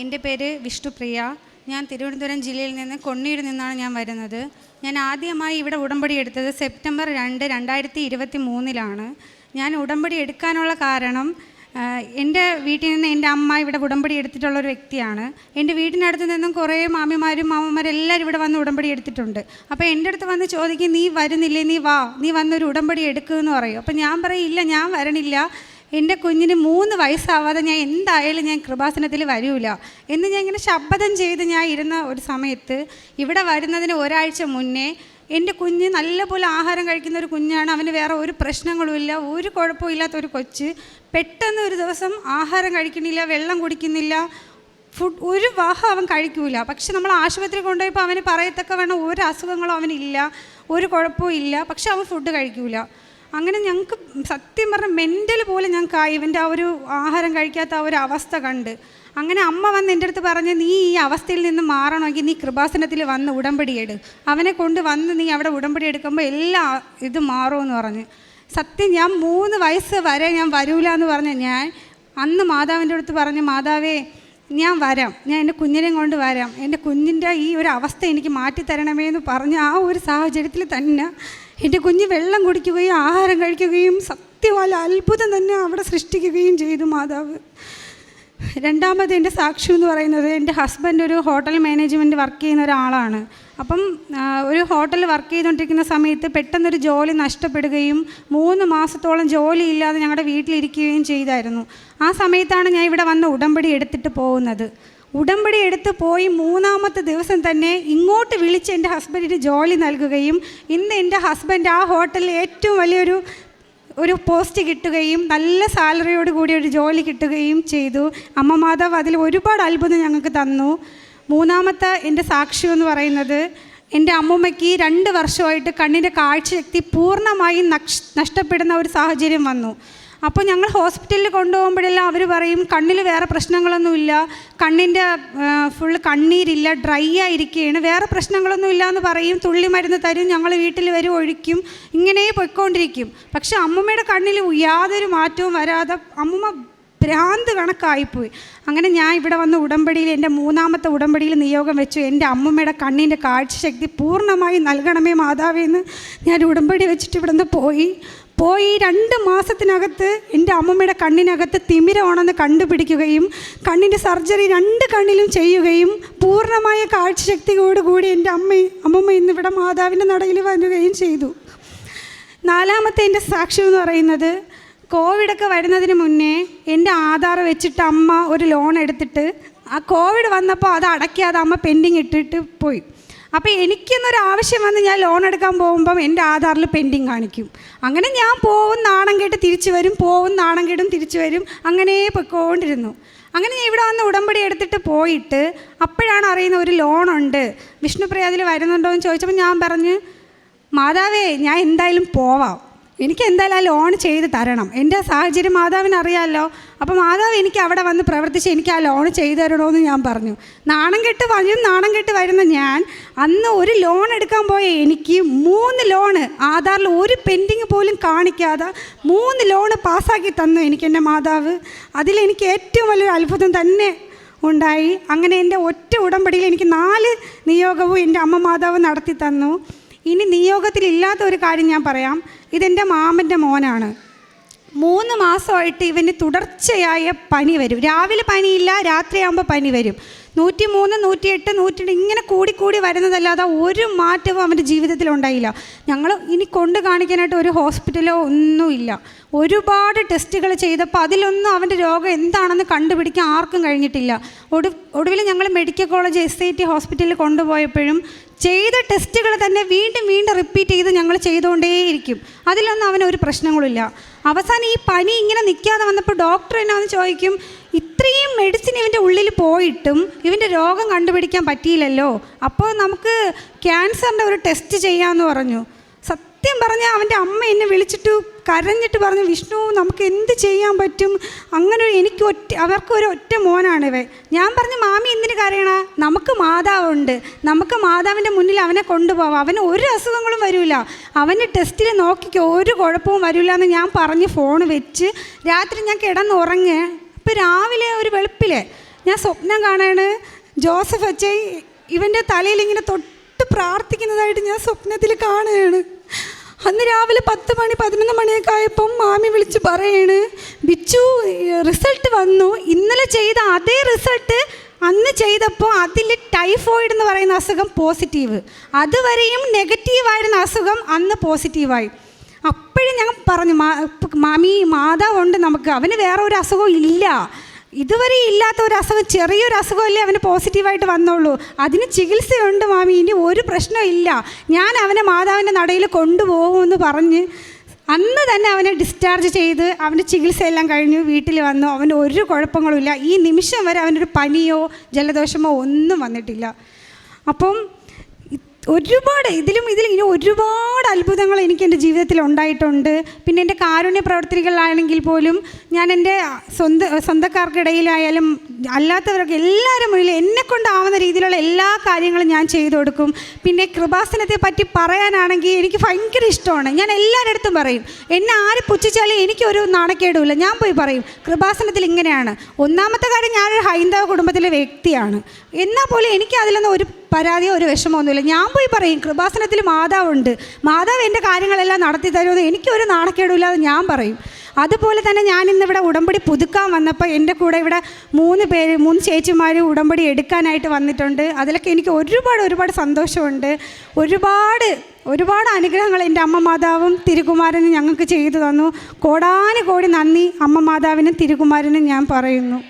എന്റെ പേര് വിഷ്ണുപ്രിയ ഞാൻ തിരുവനന്തപുരം ജില്ലയിൽ നിന്ന് കൊണ്ണിയിൽ നിന്നാണ് ഞാൻ വരുന്നത്. ഞാൻ ആദ്യമായി ഇവിടെ ഉടമ്പടി എടുത്തത് സെപ്റ്റംബർ രണ്ട് രണ്ടായിരത്തി ഇരുപത്തി മൂന്നിലാണ് ഞാൻ ഉടമ്പടി എടുക്കാനുള്ള കാരണം എന്റെ വീട്ടിൽ നിന്ന് എന്റെ അമ്മ ഇവിടെ ഉടമ്പടി എടുത്തിട്ടുള്ള ഒരു വ്യക്തിയാണ്. എന്റെ വീട്ടിനടുത്ത് നിന്നും കുറേ മാമിമാരും മാമന്മാരും എല്ലാവരും ഇവിടെ വന്ന് ഉടമ്പടി എടുത്തിട്ടുണ്ട്. അപ്പോൾ എന്റെ അടുത്ത് വന്ന് ചോദിക്കും നീ വരുന്നില്ലേ? നീ വാ. നീ വന്നൊരു ഉടമ്പടി എടുക്കുമെന്ന് പറയും. അപ്പോൾ ഞാൻ പറയും ഇല്ല ഞാൻ വരണില്ല. എന്റെ കുഞ്ഞിന് മൂന്ന് വയസ്സാവാതെ ഞാൻ എന്തായാലും ഞാൻ കൃപാസനത്തിൽ വരൂല. എന്ന് ഞാൻ ഇങ്ങനെ ശബ്ദം ചെയ്ത് ഞാൻ ഇരുന്ന ഒരു സമയത്ത് ഇവിടെ വരുന്നതിന് ഒരാഴ്ച മുന്നേ എന്റെ കുഞ്ഞ് നല്ലപോലെ ആഹാരം കഴിക്കുന്ന ഒരു കുഞ്ഞാണ്. അവന് വേറെ ഒരു പ്രശ്നങ്ങളുമില്ല ഒരു കുഴപ്പമില്ലാത്ത ഒരു കൊച്ച്. പെട്ടെന്ന് ഒരു ദിവസം ആഹാരം കഴിക്കുന്നില്ല വെള്ളം കുടിക്കുന്നില്ല. ഫുഡ് ഒരു വാഹം അവൻ കഴിക്കൂല. പക്ഷെ നമ്മൾ ആശുപത്രി കൊണ്ടുപോയപ്പോൾ അവന് പറയത്തക്ക വേണം ഒരു അസുഖങ്ങളും അവനില്ല. ഒരു കുഴപ്പവും ഇല്ല. പക്ഷെ അവൻ ഫുഡ് കഴിക്കൂല. അങ്ങനെ ഞങ്ങൾക്ക് സത്യം പറഞ്ഞാൽ മെന്റൽ പോലും ഞങ്ങൾക്ക് ആ ഇവന്റെ ആ ഒരു ആഹാരം കഴിക്കാത്ത ആ ഒരു അവസ്ഥ കണ്ട്. അങ്ങനെ അമ്മ വന്ന് എന്റെ അടുത്ത് പറഞ്ഞ് നീ ഈ അവസ്ഥയിൽ നിന്ന് മാറണമെങ്കിൽ നീ കൃപാസനത്തിൽ വന്ന് ഉടമ്പടി എടു. അവനെ കൊണ്ട് വന്ന് നീ അവിടെ ഉടമ്പടി എടുക്കുമ്പോൾ എല്ലാ ഇത് മാറുമെന്ന് പറഞ്ഞ്. സത്യം ഞാൻ മൂന്ന് വയസ്സ് വരെ ഞാൻ വരൂല എന്ന് പറഞ്ഞ് ഞാൻ അന്ന് മാതാവിന്റെ അടുത്ത് പറഞ്ഞു മാതാവേ ഞാൻ വരാം. ഞാൻ എന്റെ കുഞ്ഞിനെ കൊണ്ട് വരാം. എന്റെ കുഞ്ഞിന്റെ ഈ ഒരു അവസ്ഥ എനിക്ക് മാറ്റിത്തരണമേ എന്ന് പറഞ്ഞ ആ ഒരു സാഹചര്യത്തിൽ തന്നെ എന്റെ കുഞ്ഞ് വെള്ളം കുടിക്കുകയും ആഹാരം കഴിക്കുകയും സത്യവാല അത്ഭുതം തന്നെ അവിടെ സൃഷ്ടിക്കുകയും ചെയ്തു മാതാവ്. രണ്ടാമത് എന്റെ സാക്ഷി എന്ന് പറയുന്നത് എന്റെ ഹസ്ബൻഡ് ഒരു ഹോട്ടൽ മാനേജ്മെന്റ് വർക്ക് ചെയ്യുന്ന ഒരാളാണ്. അപ്പം ഒരു ഹോട്ടൽ വർക്ക് ചെയ്തുകൊണ്ടിരിക്കുന്ന സമയത്ത് പെട്ടെന്നൊരു ജോലി നഷ്ടപ്പെടുകയും മൂന്ന് മാസത്തോളം ജോലി ഇല്ലാതെ ഞങ്ങളുടെ വീട്ടിലിരിക്കുകയും ചെയ്തായിരുന്നു. ആ സമയത്താണ് ഞാൻ ഇവിടെ വന്ന് ഉടമ്പടി എടുത്തിട്ട് പോകുന്നത്. ഉടമ്പടി എടുത്ത് പോയി മൂന്നാമത്തെ ദിവസം തന്നെ ഇങ്ങോട്ട് വിളിച്ച് എന്റെ ഹസ്ബൻഡിന് ജോലി നൽകുകയും ഇന്ന് എന്റെ ഹസ്ബൻഡ് ആ ഹോട്ടലിൽ ഏറ്റവും വലിയൊരു ഒരു പോസ്റ്റ് കിട്ടുകയും നല്ല സാലറിയോട് കൂടി ഒരു ജോലി കിട്ടുകയും ചെയ്തു. അമ്മ മാതാവ് അതിൽ ഒരുപാട് അത്ഭുതം ഞങ്ങൾക്ക് തന്നു. മൂന്നാമത്തെ എന്റെ സാക്ഷ്യം എന്ന് പറയുന്നത് എന്റെ അമ്മൂമ്മയ്ക്ക് രണ്ട് വർഷമായിട്ട് കണ്ണിന്റെ കാഴ്ചശക്തി പൂർണമായും നഷ്ടപ്പെടുന്ന ഒരു സാഹചര്യം വന്നു. അപ്പോൾ ഞങ്ങൾ ഹോസ്പിറ്റലിൽ കൊണ്ടുപോകുമ്പോഴെല്ലാം അവർ പറയും കണ്ണിൽ വേറെ പ്രശ്നങ്ങളൊന്നുമില്ല. കണ്ണിന്റെ ഫുൾ കണ്ണീരില്ല ഡ്രൈ ആയിരിക്കുകയാണ് വേറെ പ്രശ്നങ്ങളൊന്നുമില്ല എന്ന് പറയും. തുള്ളി മരുന്ന് തരും. ഞങ്ങൾ വീട്ടിൽ വരും ഒഴിക്കും. ഇങ്ങനെ പൊയ്ക്കൊണ്ടിരിക്കും. പക്ഷെ അമ്മമ്മയുടെ കണ്ണിൽ യാതൊരു മാറ്റവും വരാതെ അമ്മമ്മ ഭ്രാന്ത് കണക്കായിപ്പോയി. അങ്ങനെ ഞാൻ ഇവിടെ വന്ന ഉടമ്പടിയിൽ എന്റെ മൂന്നാമത്തെ ഉടമ്പടിയിൽ നിയോഗം വെച്ചു. എന്റെ അമ്മമ്മയുടെ കണ്ണിന്റെ കാഴ്ചശക്തി പൂർണമായി നൽകണമേ മാതാവേ എന്ന് ഞാൻ ഉടമ്പടി വെച്ചിട്ട് ഇവിടെ നിന്ന് പോയി. പോയി രണ്ട് മാസത്തിനകത്ത് എന്റെ അമ്മമ്മയുടെ കണ്ണിനകത്ത് തിമിരമാണെന്ന് കണ്ടുപിടിക്കുകയും കണ്ണിന്റെ സർജറി രണ്ട് കണ്ണിലും ചെയ്യുകയും പൂർണമായ കാഴ്ചശക്തിയോടുകൂടി എന്റെ അമ്മ അമ്മമ്മ ഇന്ന് ഇവിടെ മാതാവിന്റെ നടയിൽ വരികയും ചെയ്തു. നാലാമത്തെ എന്റെ സാക്ഷ്യം എന്ന് പറയുന്നത് കോവിഡൊക്കെ വരുന്നതിന് മുന്നേ എന്റെ ആധാർ വെച്ചിട്ട് അമ്മ ഒരു ലോൺ എടുത്തിട്ട് ആ കോവിഡ് വന്നപ്പോൾ അത് അടയ്ക്കാതെ അമ്മ പെൻഡിങ് ഇട്ടിട്ട് പോയി. അപ്പോൾ എനിക്കെന്നൊരു ആവശ്യം വന്ന് ഞാൻ ലോൺ എടുക്കാൻ പോകുമ്പം എന്റെ ആധാറിൽ പെൻഡിങ് കാണിക്കും. അങ്ങനെ ഞാൻ പോവും നാണം കേട്ട് തിരിച്ചു വരും പോവും നാണം തിരിച്ചു വരും അങ്ങനെ പൊയ്ക്കൊണ്ടിരുന്നു. അങ്ങനെ ഞാൻ ഇവിടെ വന്ന് ഉടമ്പടി എടുത്തിട്ട് പോയിട്ട് അപ്പോഴാണ് അറിയുന്ന ഒരു ലോണുണ്ട് വിഷ്ണുപ്രിയ അതിൽ വരുന്നുണ്ടോ എന്ന് ചോദിച്ചപ്പോൾ ഞാൻ പറഞ്ഞ് മാതാവേ ഞാൻ എന്തായാലും പോവാം. എനിക്ക് എന്തായാലും ആ ലോൺ ചെയ്ത് തരണം. എന്റെ സാഹചര്യം മാതാവിന് അറിയാമല്ലോ അപ്പോൾ മാതാവ് എനിക്ക് അവിടെ വന്ന് പ്രവർത്തിച്ച് എനിക്ക് ആ ലോൺ ചെയ്തു തരണമെന്ന് ഞാൻ പറഞ്ഞു. നാണം കെട്ട് വരും നാണം കെട്ട് വരുന്ന ഞാൻ അന്ന് ഒരു ലോൺ എടുക്കാൻ പോയ എനിക്ക് മൂന്ന് ലോണ് ആധാറിൽ ഒരു പെൻഡിങ് പോലും കാണിക്കാതെ മൂന്ന് ലോണ് പാസ്സാക്കി തന്നു എനിക്ക് എന്റെ മാതാവ്. അതിലെനിക്ക് ഏറ്റവും വലിയൊരു അത്ഭുതം തന്നെ ഉണ്ടായി. അങ്ങനെ എന്റെ ഒറ്റ ഉടമ്പടിയിൽ എനിക്ക് നാല് നിയോഗവും എന്റെ അമ്മ മാതാവ് നടത്തി തന്നു. ഇനി നിയോഗത്തിലില്ലാത്ത ഒരു കാര്യം ഞാൻ പറയാം. ഇതെന്റെ മാമന്റെ മോനാണ്. മൂന്ന് മാസമായിട്ട് ഇവന് തുടർച്ചയായ പനി വരും. രാവിലെ പനിയില്ല രാത്രിയാകുമ്പോൾ പനി വരും. നൂറ്റി മൂന്ന് നൂറ്റിയെട്ട് നൂറ്റി ഇങ്ങനെ കൂടിക്കൂടി കൂടി വരുന്നതല്ലാതെ ഒരു മാറ്റവും അവന്റെ ജീവിതത്തിൽ ഉണ്ടായില്ല. ഞങ്ങൾ ഇനി കൊണ്ട് കാണിക്കാനായിട്ട് ഒരു ഹോസ്പിറ്റലോ ഒന്നുമില്ല ഒരുപാട് ടെസ്റ്റുകൾ ചെയ്തപ്പോൾ അതിലൊന്നും അവന്റെ രോഗം എന്താണെന്ന് കണ്ടുപിടിക്കാൻ ആർക്കും കഴിഞ്ഞിട്ടില്ല. ഒടു ഒടുവിൽ ഞങ്ങൾ medical college S I T ഹോസ്പിറ്റലിൽ കൊണ്ടുപോയപ്പോഴും ചെയ്ത ടെസ്റ്റുകൾ തന്നെ വീണ്ടും വീണ്ടും റിപ്പീറ്റ് ചെയ്ത് ഞങ്ങൾ ചെയ്തുകൊണ്ടേയിരിക്കും. അതിലൊന്നും അവനൊരു ഒരു പ്രശ്നങ്ങളുമില്ല അവസാനം ഈ പനി ഇങ്ങനെ നിൽക്കാതെ വന്നപ്പോൾ ഡോക്ടർ എന്നെ വന്ന് ചോദിക്കും ഇത്രയും മെഡിസിൻ ഇവന്റെ ഉള്ളിൽ പോയിട്ടും ഇവന്റെ രോഗം കണ്ടുപിടിക്കാൻ പറ്റിയില്ലല്ലോ. അപ്പോൾ നമുക്ക് ക്യാൻസറിന്റെ ഒരു ടെസ്റ്റ് ചെയ്യാമെന്ന് പറഞ്ഞു. സത്യം പറഞ്ഞാൽ അവന്റെ അമ്മ എന്നെ വിളിച്ചിട്ട് കരഞ്ഞിട്ട് പറഞ്ഞു വിഷ്ണു നമുക്ക് എന്ത് ചെയ്യാൻ പറ്റും? അങ്ങനെ എനിക്ക് ഒറ്റ അവർക്ക് ഒരു ഒറ്റ മോനാണ് ഇവ ഞാൻ പറഞ്ഞു മാമി എന്തിന് കരയണ? നമുക്ക് മാതാവുണ്ട്. നമുക്ക് മാതാവിന്റെ മുന്നിൽ അവനെ കൊണ്ടുപോകാം അവന് ഒരു അസുഖങ്ങളും വരില്ല അവന് ടെസ്റ്റിൽ നോക്കിക്കോ ഒരു കുഴപ്പവും വരില്ല എന്ന് ഞാൻ പറഞ്ഞ് ഫോൺ വെച്ച് രാത്രി ഞാൻ കിടന്നുറങ്ങി. ഇപ്പം രാവിലെ ഒരു വെളുപ്പിലെ ഞാൻ സ്വപ്നം കാണാണ്. ജോസഫ് അച്ഛൻ ഇവന്റെ തലയിൽ ഇങ്ങനെ തൊട്ട് പ്രാർത്ഥിക്കുന്നതായിട്ട് ഞാൻ സ്വപ്നത്തിൽ കാണുകയാണ്. അന്ന് രാവിലെ പത്ത് മണി പതിനൊന്ന് മണിയൊക്കെ ആയപ്പം മാമി വിളിച്ച് പറയാണ് ബിച്ചു റിസൾട്ട് വന്നു. ഇന്നലെ ചെയ്ത അതേ റിസൾട്ട് അന്ന് ചെയ്തപ്പോൾ അതിൽ ടൈഫോയിഡ് എന്ന് പറയുന്ന അസുഖം പോസിറ്റീവ് അതുവരെയും നെഗറ്റീവായിരുന്ന അസുഖം അന്ന് പോസിറ്റീവായി അപ്പോഴും ഞാൻ പറഞ്ഞു മാമി മാതാവുണ്ട് നമുക്ക്. അവന് വേറെ ഒരു അസുഖം ഇല്ല. ഇതുവരെ ഇല്ലാത്ത ഒരു അസുഖം ചെറിയൊരു അസുഖമല്ലേ അവന് പോസിറ്റീവായിട്ട് വന്നോളൂ അതിന് ചികിത്സയുണ്ട് മാമി ഇനി ഒരു പ്രശ്നവും ഇല്ല. ഞാൻ അവനെ മാതാവിന്റെ നടയിൽ കൊണ്ടുപോകുമെന്ന് പറഞ്ഞ് അന്ന് തന്നെ അവനെ ഡിസ്ചാർജ് ചെയ്ത് അവന്റെ ചികിത്സയെല്ലാം കഴിഞ്ഞു വീട്ടിൽ വന്നു. അവന് ഒരു കുഴപ്പങ്ങളുമില്ല ഈ നിമിഷം വരെ അവനൊരു പനിയോ ജലദോഷമോ ഒന്നും വന്നിട്ടില്ല. അപ്പം ഒരുപാട് ഇതിലും ഇതിലും ഇനി ഒരുപാട് അത്ഭുതങ്ങൾ എനിക്ക് എന്റെ ജീവിതത്തിൽ ഉണ്ടായിട്ടുണ്ട്. പിന്നെ എന്റെ കാരുണ്യ പ്രവർത്തികളാണെങ്കിൽ പോലും ഞാൻ എന്റെ സ്വന്ത സ്വന്തക്കാർക്കിടയിലായാലും അല്ലാത്തവരൊക്കെ എല്ലാവരും മുന്നിൽ എന്നെ കൊണ്ടാവുന്ന രീതിയിലുള്ള എല്ലാ കാര്യങ്ങളും ഞാൻ ചെയ്തു കൊടുക്കും. പിന്നെ കൃപാസനത്തെ പറ്റി പറയാനാണെങ്കിൽ എനിക്ക് ഭയങ്കര ഇഷ്ടമാണ്. ഞാൻ എല്ലാവരുടെ അടുത്തും പറയും എന്നെ ആര് പുച്ഛിച്ചാലും എനിക്കൊരു നാണക്കേടുമില്ല. ഞാൻ പോയി പറയും കൃപാസനത്തിൽ ഇങ്ങനെയാണ്. ഒന്നാമത്തെ കാര്യം ഞാനൊരു ഹൈന്ദവ കുടുംബത്തിലെ വ്യക്തിയാണ്. എന്നാൽ പോലും എനിക്ക് അതിലൊന്നും ഒരു പരാതിയോ ഒരു വിഷമമൊന്നുമില്ല ഞാൻ പോയി പറയും കൃപാസനത്തിൽ മാതാവുണ്ട്. മാതാവ് എന്റെ കാര്യങ്ങളെല്ലാം നടത്തി തരുമെന്ന് എനിക്കൊരു നാണക്കേടുമില്ലാതെ ഞാൻ പറയും. അതുപോലെ തന്നെ ഞാൻ ഇന്നിവിടെ ഉടമ്പടി പുതുക്കാൻ വന്നപ്പോൾ എന്റെ കൂടെ ഇവിടെ മൂന്ന് പേര് മൂന്ന് ചേച്ചിമാർ ഉടമ്പടി എടുക്കാനായിട്ട് വന്നിട്ടുണ്ട്. അതിലൊക്കെ എനിക്ക് ഒരുപാട് ഒരുപാട് സന്തോഷമുണ്ട്. ഒരുപാട് ഒരുപാട് അനുഗ്രഹങ്ങൾ എന്റെ അമ്മ മാതാവും തിരുകുമാരനും ഞങ്ങൾക്ക് ചെയ്തു തന്നു. കോടാനുകോടി നന്ദി അമ്മ മാതാവിനും തിരുകുമാരനും ഞാൻ പറയുന്നു.